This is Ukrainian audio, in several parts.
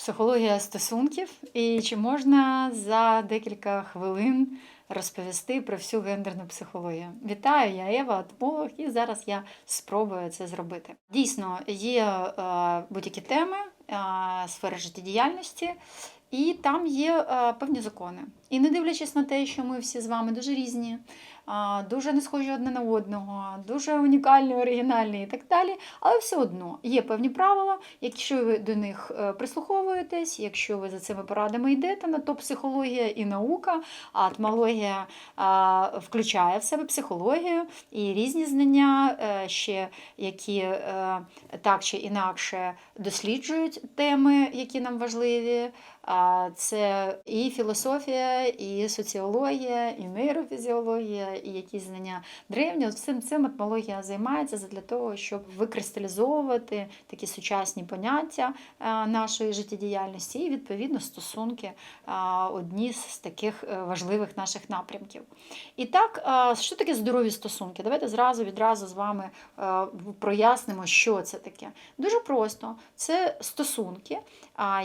психологія стосунків і чи можна за декілька хвилин розповісти про всю гендерну психологію. Вітаю, я Ева Атмолог, і зараз я спробую це зробити. Дійсно, є е, будь-які теми, е, сфери життєдіяльності, і там є е, певні закони. І не дивлячись на те, що ми всі з вами дуже різні, дуже не схожі одне на одного, дуже унікальні, оригінальні і так далі. Але все одно є певні правила. Якщо ви до них е, прислуховуєтесь, якщо ви за цими порадами йдете, на то психологія і наука, а атмологія включає в себе психологію і різні знання, е, ще які е, так чи інакше досліджують теми, які нам важливі. Це і філософія, і соціологія, і нейрофізіологія, і якісь знання древні. От Всім цим етмологія займається для того, щоб викристалізовувати такі сучасні поняття нашої життєдіяльності і відповідно стосунки одні з таких е, важливих наших напрямків. І так, що таке здорові стосунки? Давайте зразу відразу з вами е, прояснимо, що це таке. Дуже просто це стосунки,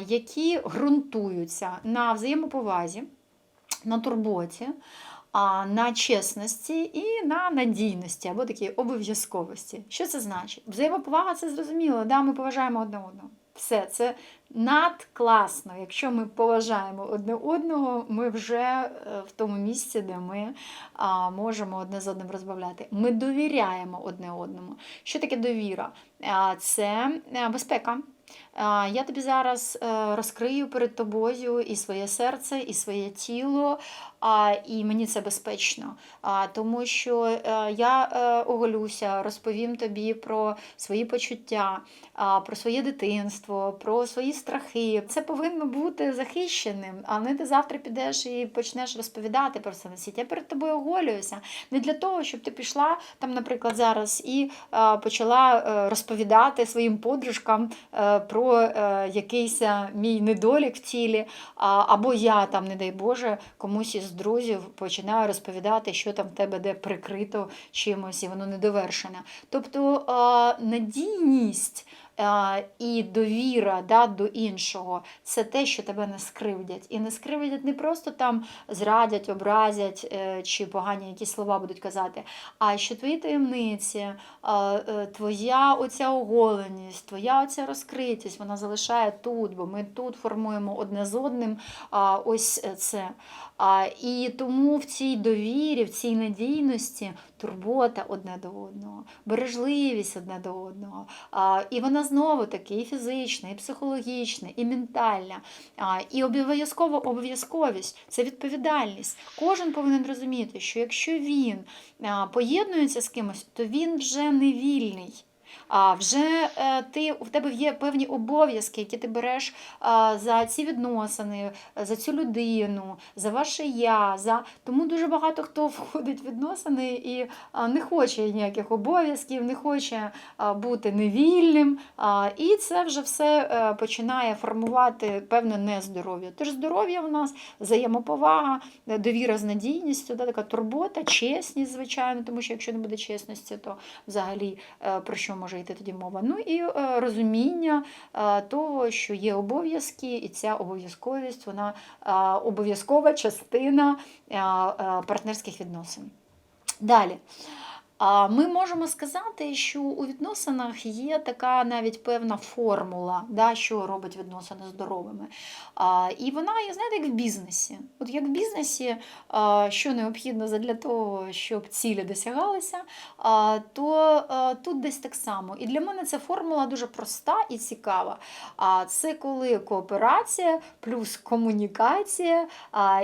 які ґрунтуються на взаємоповазі, на турботі, на чесності і на надійності або такій обов'язковості. Що це значить? Взаємоповага це зрозуміло, да, ми поважаємо одне одного. Все, це надкласно. Якщо ми поважаємо одне одного, ми вже е, в тому місці, де ми можемо одне з одним розмовляти. Ми довіряємо одне одному. Що таке довіра? Це е, безпека. Я тобі зараз е, розкрию перед тобою і своє серце, і своє тіло, і мені це безпечно, тому що я оголюся, розповім тобі про свої почуття, про своє дитинство, про свої страхи. Це повинно бути захищеним, а не ти завтра підеш і почнеш розповідати про це на світі. Я перед тобою оголююся не для того, щоб ти пішла там, наприклад, зараз і е, почала е, розповідати своїм подружкам е, про якийсь мій недолік в тілі, або я там, не дай Боже, комусь із друзів починаю розповідати, що там в тебе де прикрито чимось, і воно недовершене. Тобто надійність. Е, І довіра да, до іншого це те, що тебе не скривдять. І не скривдять не просто там зрадять, образять е, чи погані якісь слова будуть казати, а що твої таємниці, е, твоя оця оголеність, твоя оця розкритість, вона залишає тут, бо ми тут формуємо одне з одним ось це. І тому в цій довірі, в цій надійності турбота одне до одного, бережливість одне до одного. І вона знову таки і фізична, і психологічна, і ментальна. І обов'язково обов'язковість це відповідальність. Кожен повинен розуміти, що якщо він поєднується з кимось, то він вже не вільний. А вже е, ти в тебе є певні обов'язки, які ти береш за ці відносини, за цю людину, за ваше я. За тому дуже багато хто входить в відносини і не хоче ніяких обов'язків, не хоче бути невільним. І це вже все е, починає формувати певне нездоров'я. Тож здоров'я в нас взаємоповага, довіра з надійністю, така турбота, чесність, звичайно, тому що якщо не буде чесності, то взагалі е, про що може йти тоді мова? Ну і е, розуміння е, того, що є обов'язки, і ця обов'язковість вона е, обов'язкова частина партнерських відносин. Далі. Ми можемо сказати, що у відносинах є така навіть певна формула, да, що робить відносини здоровими. І вона є, знаєте, як в бізнесі. От як в бізнесі, що необхідно для того, щоб цілі досягалися, то тут десь так само. І для мене ця формула дуже проста і цікава. А це коли кооперація плюс комунікація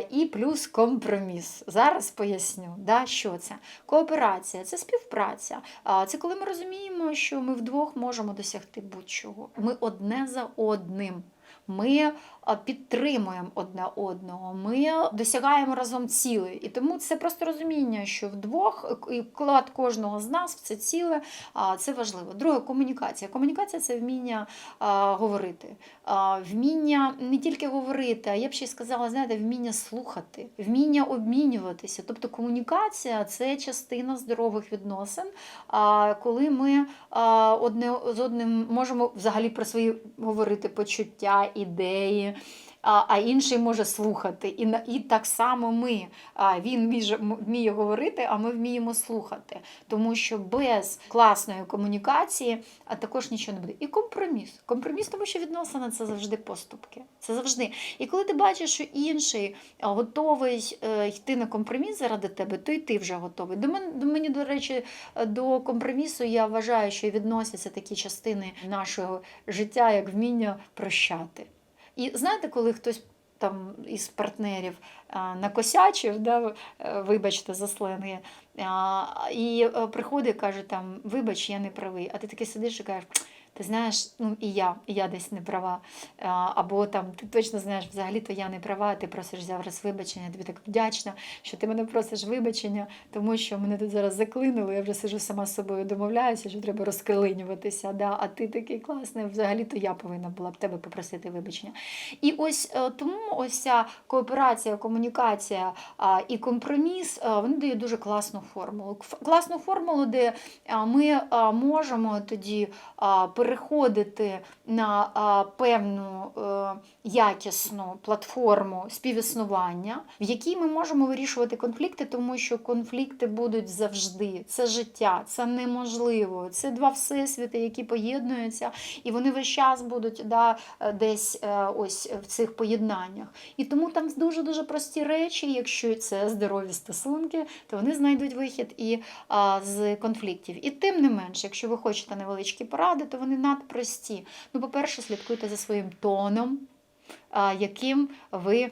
і плюс компроміс. Зараз поясню, да, що це. Кооперація це співпраця. Це коли ми розуміємо, що ми вдвох можемо досягти будь-чого. Ми одне за одним. Ми підтримуємо одне одного, ми досягаємо разом цілей. І тому це просто розуміння, що вдвох і вклад кожного з нас в це ціле це важливо. Друге комунікація. Комунікація це вміння говорити, вміння не тільки говорити, а я б ще й сказала, знаєте, вміння слухати, вміння обмінюватися. Тобто комунікація це частина здорових відносин, коли ми одне з одним можемо взагалі про свої говорити почуття ideia. А, інший може слухати. І, і так само ми. Він вміє, вміє говорити, а ми вміємо слухати. Тому що без класної комунікації а також нічого не буде. І компроміс. Компроміс, тому що відносини це завжди поступки. Це завжди. І коли ти бачиш, що інший готовий е, йти на компроміс заради тебе, то й ти вже готовий. До мене, до мені, до речі, е, до компромісу я вважаю, що відносяться такі частини нашого життя, як вміння прощати. І знаєте, коли хтось там із партнерів накосячив, да, е, вибачте за сленги, і е, приходить і каже, там, вибач, я не правий. А ти таки сидиш і кажеш, ти знаєш, ну і я, і я десь не права. Або там ти точно знаєш, взагалі-то я не права, ти просиш зараз вибачення, тобі так вдячна, що ти мене просиш вибачення, тому що мене тут зараз заклинило, я вже сижу сама з собою домовляюся, що треба розклинюватися. Да? А ти такий класний, взагалі-то я повинна була б тебе попросити вибачення. І ось е, тому ось ця кооперація, комунікація і компроміс вони дають дуже класну формулу. Класну формулу, де ми можемо тоді переходити на певну е, якісну платформу співіснування, в якій ми можемо вирішувати конфлікти, тому що конфлікти будуть завжди. Це життя, це неможливо. Це два всесвіти, які поєднуються, і вони весь час будуть да, е, десь е, ось в цих поєднаннях. І тому там дуже дуже прості речі. Якщо це здорові стосунки, то вони знайдуть вихід і а, з конфліктів. І тим не менше, якщо ви хочете невеличкі поради, то вони надпрості. Ну, по-перше, слідкуйте за своїм тоном, яким ви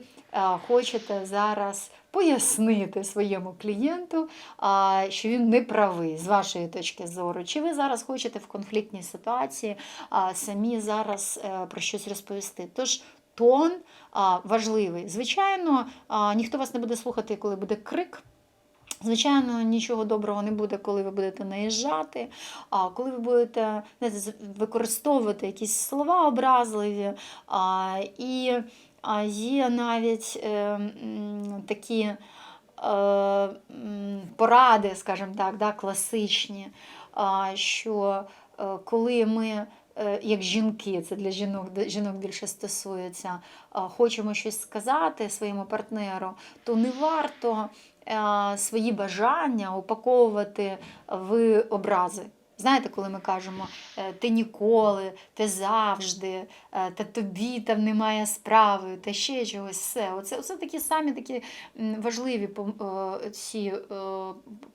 хочете зараз пояснити своєму клієнту, що він не правий з вашої точки зору. Чи ви зараз хочете в конфліктній ситуації самі зараз е, про щось розповісти? Тож тон важливий. Звичайно, ніхто вас не буде слухати, коли буде крик. Звичайно, нічого доброго не буде, коли ви будете наїжджати, а коли ви будете використовувати якісь слова образливі. А, і є навіть е, такі е, поради, скажімо так, да, класичні, що е, коли ми. Як жінки, це для жінок, жінок більше стосується, хочемо щось сказати своєму партнеру, то не варто свої бажання упаковувати в образи. Знаєте, коли ми кажемо е, ти ніколи, ти завжди, е, та тобі там немає справи, та ще чогось все. Оце, оце такі самі такі важливі е, ці е,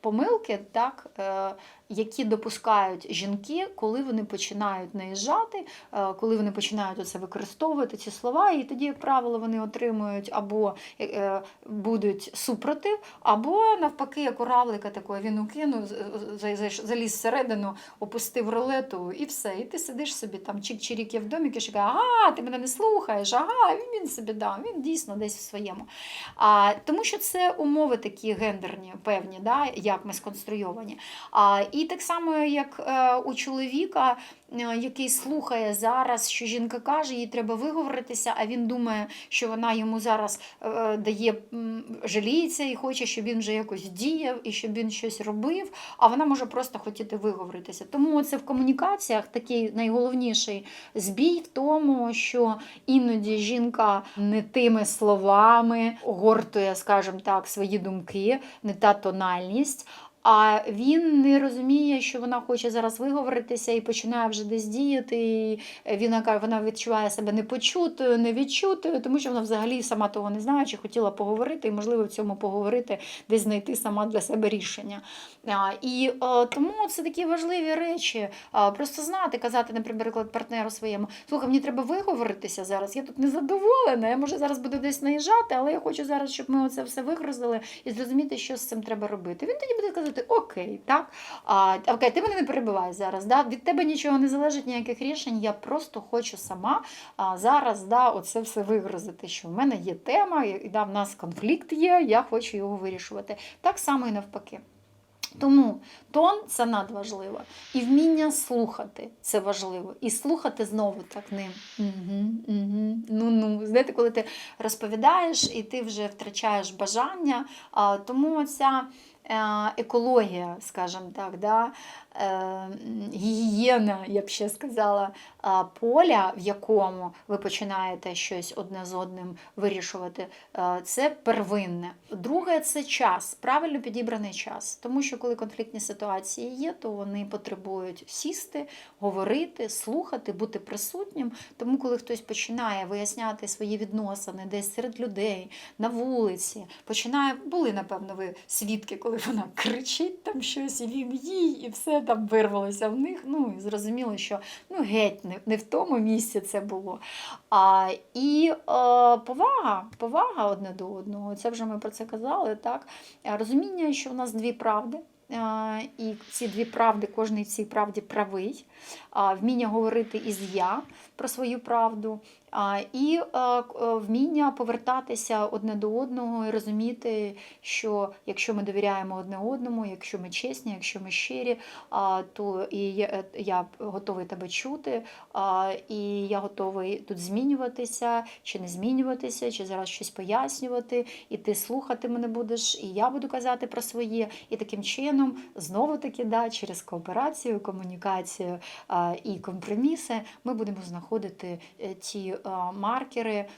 помилки, так, е, які допускають жінки, коли вони починають наїжджати, е, коли вони починають оце використовувати ці слова, і тоді, як правило, вони отримують або е, е, будуть супротив, або навпаки, як у равлика такого, він укинув, заліз всередину, опустив рулету і все. І ти сидиш собі там чик-чирік є в домі, і каже, ага, ти мене не слухаєш, ага, він собі дав, він дійсно десь в своєму. А, тому що це умови такі гендерні, певні, да, як ми сконструйовані. А, і так само, як е, у чоловіка, е, який слухає зараз, що жінка каже, їй треба виговоритися, а він думає, що вона йому зараз е, дає жаліється і хоче, щоб він вже якось діяв і щоб він щось робив, а вона може просто хотіти виговоритися. Тому це в комунікаціях такий найголовніший збій в тому, що іноді жінка не тими словами огортує, скажімо так, свої думки, не та тональність. А він не розуміє, що вона хоче зараз виговоритися і починає вже десь діяти. І він вона відчуває себе непочутою, невідчутою, тому що вона взагалі сама того не знає, чи хотіла поговорити, і можливо в цьому поговорити, десь знайти сама для себе рішення. І тому це такі важливі речі. Просто знати, казати, наприклад, партнеру своєму, слухай, мені треба виговоритися зараз. Я тут не задоволена. Я може зараз буду десь наїжджати, але я хочу зараз, щоб ми оце все вигрузили і зрозуміти, що з цим треба робити. Він тоді буде казати, окей, так, а, окей, ти мене не перебивай зараз. Да? Від тебе нічого не залежить, ніяких рішень. Я просто хочу сама а, зараз да, оце все вигрузити. Що в мене є тема, і да, в нас конфлікт є, я хочу його вирішувати. Так само і навпаки. Тому тон це надважливо. І вміння слухати це важливо. І слухати знову так ним. Угу, угу, ну, ну. Знаєте, коли ти розповідаєш і ти вже втрачаєш бажання. Тому ця екологія, скажімо так, да? е, м, гігієна, я б ще сказала, поля, в якому ви починаєте щось одне з одним вирішувати, це первинне. Друге це час, правильно підібраний час. Тому що коли конфліктні ситуації є, то вони потребують сісти, говорити, слухати, бути присутнім. Тому, коли хтось починає виясняти свої відносини десь серед людей, на вулиці, починає, були, напевно, ви свідки, коли вона кричить там щось, і він їй, і все там вирвалося в них. Ну і зрозуміло, що ну геть не, не в тому місці це було. А, і е, повага, повага одне до одного. Це вже ми про це казали. Так? Розуміння, що в нас дві правди. І ці дві правди, кожний цій правді правий, вміння говорити із я про свою правду, і е, е, вміння повертатися одне до одного і розуміти, що якщо ми довіряємо одне одному, якщо ми чесні, якщо ми щирі, то і я, е, готовий тебе чути, і я готовий тут змінюватися чи не змінюватися, чи зараз щось пояснювати, і ти слухати мене будеш, і я буду казати про своє. І таким чином, знову таки, да, через кооперацію, комунікацію і компроміси ми будемо знаходити ті маркери е,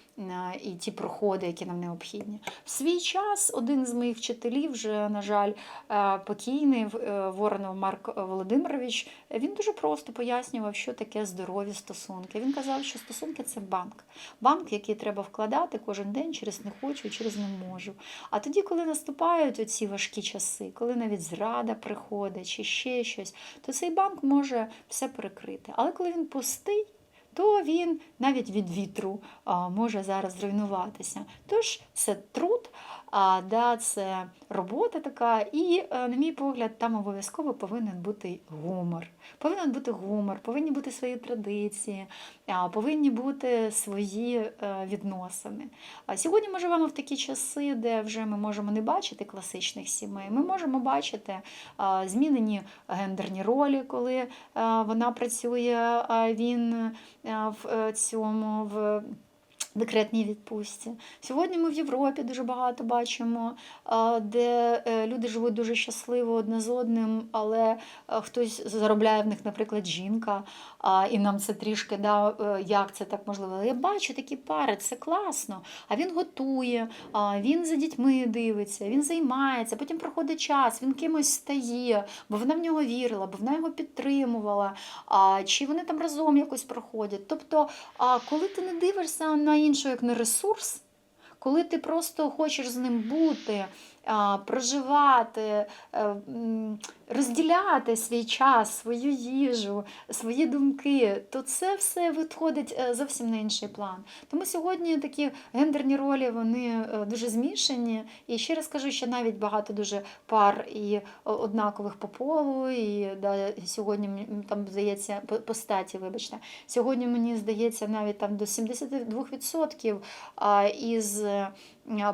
і ті проходи, які нам необхідні. В свій час один з моїх вчителів, вже, на жаль, е, покійний е, Воронов Марк Володимирович, він дуже просто пояснював, що таке здорові стосунки. Він казав, що стосунки це банк. Банк, який треба вкладати кожен день через не хочу, через не можу. А тоді, коли наступають оці важкі часи, коли навіть зрада приходить чи ще щось, то цей банк може все перекрити. Але коли він пустий, то він навіть від вітру може зараз зруйнуватися. Тож це труд, да, це робота така, і, е, на мій погляд, там обов'язково повинен бути гумор. Повинен бути гумор, повинні бути свої традиції, а, повинні бути свої е, відносини. А сьогодні ми живемо в такі часи, де вже ми можемо не бачити класичних сімей. Ми можемо бачити а, змінені гендерні ролі, коли е, вона працює, а він в цьому в. Декретній відпустці. Сьогодні ми в Європі дуже багато бачимо, де е, люди живуть дуже щасливо одне з одним, але е, хтось заробляє в них, наприклад, жінка, а, і нам це трішки да, е, як це так можливо. Але я бачу такі пари, це класно. А він готує, а, він за дітьми дивиться, він займається, потім проходить час, він кимось стає, бо вона в нього вірила, бо вона його підтримувала, а, чи вони там разом якось проходять. Тобто, а, коли ти не дивишся на іншого як на ресурс, коли ти просто хочеш з ним бути, проживати, е, розділяти свій час, свою їжу, свої думки, то це все виходить е, зовсім на інший план. Тому сьогодні такі гендерні ролі вони е, дуже змішані. І ще раз кажу, що навіть багато дуже пар і однакових по полу, і да, сьогодні там здається по, статі, вибачте, сьогодні мені здається навіть там до 72% із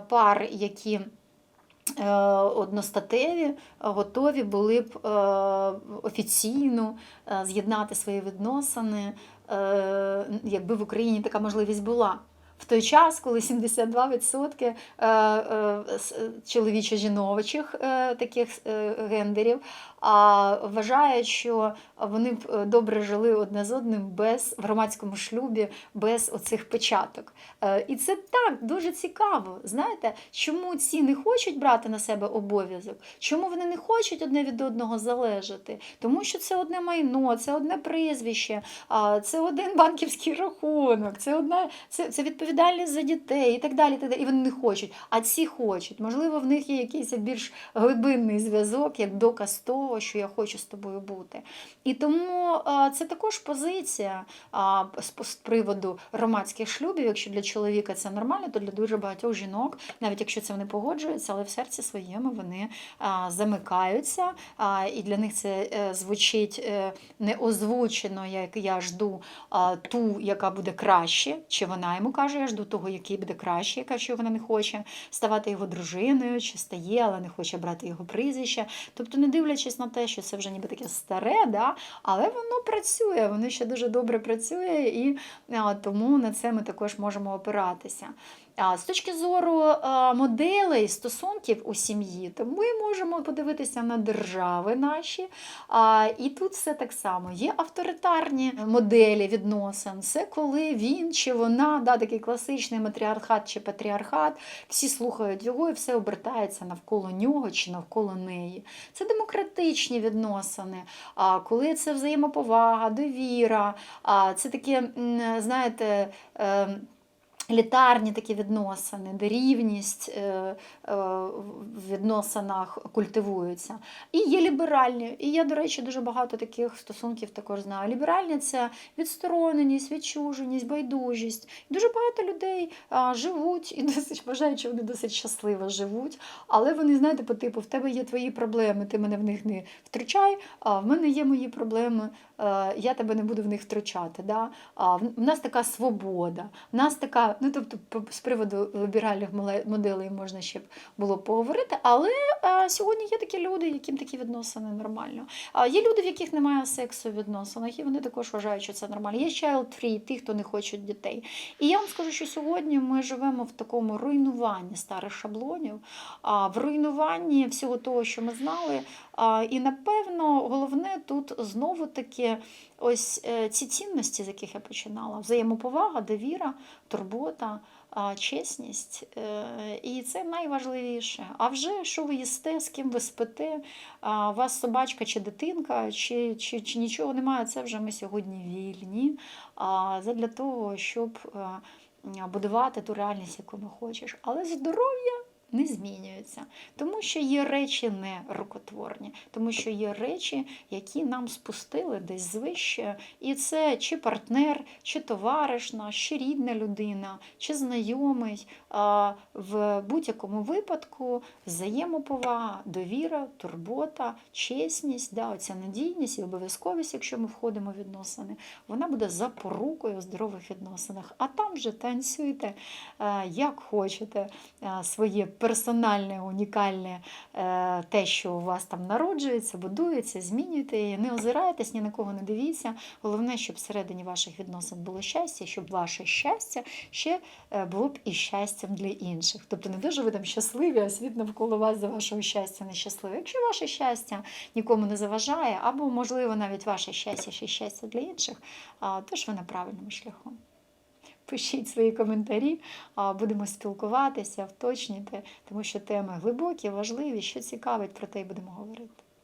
пар, які одностатеві, е, готові були б е, офіційно е, з'єднати свої відносини, е, якби в Україні така можливість була. В той час, коли 72% е, е, с- чоловічо-жіночих е, таких е, гендерів а вважають, що вони б е, добре жили одне з одним без в громадському шлюбі, без оцих печаток. Е, І це так дуже цікаво. Знаєте, чому ці не хочуть брати на себе обов'язок? Чому вони не хочуть одне від одного залежати? Тому що це одне майно, це одне прізвище, це один банківський рахунок, це одна це, це відповідальність за дітей і так далі. І, так далі. і вони не хочуть. А ці хочуть. Можливо, в них є якийсь більш глибинний зв'язок, як доказ того, що я хочу з тобою бути. І тому це також позиція з, приводу громадських шлюбів. Якщо для чоловіка це нормально, то для дуже багатьох жінок, навіть якщо це вони погоджуються, але в серці своєму вони замикаються, і для них це е, звучить е, не озвучено, як я жду ту, яка буде краще, чи вона йому каже, ж до того, який буде краще, якщо вона не хоче ставати його дружиною, чи стає, але не хоче брати його прізвище. Тобто, не дивлячись на те, що це вже ніби таке старе, да, але воно працює, воно ще дуже добре працює, і тому на це ми також можемо опиратися. З точки зору а, моделей стосунків у сім'ї, то ми можемо подивитися на держави наші. І тут все так само. Є авторитарні моделі відносин. Це коли він чи вона, да, такий класичний матріархат чи патріархат, всі слухають його і все обертається навколо нього чи навколо неї. Це демократичні відносини, коли це взаємоповага, довіра, це таке, знаєте, е, Елітарні такі відносини, де рівність е, е, в відносинах культивується. І є ліберальні. І я, до речі, дуже багато таких стосунків також знаю. Ліберальні це відстороненість, відчуженість, байдужість. Дуже багато людей живуть і досить вважають, що вони досить щасливо живуть. Але вони, знаєте, по типу, в тебе є твої проблеми, ти мене в них не втручай, а в мене є мої проблеми, е, я тебе не буду в них втручати. Да? В нас така свобода, в нас така, ну тобто з приводу ліберальних моделей можна ще б було поговорити, але е, сьогодні є такі люди, яким такі відносини нормально. А є люди, в яких немає сексу в відносинах, і вони також вважають, що це нормально. Є child free, ті, хто не хочуть дітей. І я вам скажу, що сьогодні ми живемо в такому руйнуванні старих шаблонів, а, в руйнуванні всього того, що ми знали. І напевно головне тут знову таки ось е, ці цінності, з яких я починала: взаємоповага, довіра, турбота. Чесність, Е, і це найважливіше. А вже що ви їсте, з ким ви спите, у вас собачка чи дитинка, чи, чи, чи нічого немає, це вже ми сьогодні вільні. А, Задля того, щоб е, будувати ту реальність, яку ми хочеш. Але здоров'я не змінюється, тому що є речі не рукотворні, тому що є речі, які нам спустили десь звище, і це чи партнер, чи товариш наш, чи рідна людина, чи знайомий. В будь-якому випадку взаємоповага, довіра, турбота, чесність, да, оця надійність і обов'язковість, якщо ми входимо в відносини, вона буде запорукою в здорових відносинах. А там вже танцюйте, е, як хочете, е, своє персональне, унікальне е, те, що у вас там народжується, будується, змінюйте її, не озирайтесь, ні на кого не дивіться. Головне, щоб всередині ваших відносин було щастя, щоб ваше щастя ще е, було б і щастям для інших. Тобто не дуже ви там щасливі, а світ навколо вас за вашого щастя нещасливий. Якщо ваше щастя нікому не заважає, або, можливо, навіть ваше щастя ще щастя для інших, то ж ви на правильному шляху. Пишіть свої коментарі, будемо спілкуватися, вточніте, тому що теми глибокі, важливі, що цікавить, про те й будемо говорити.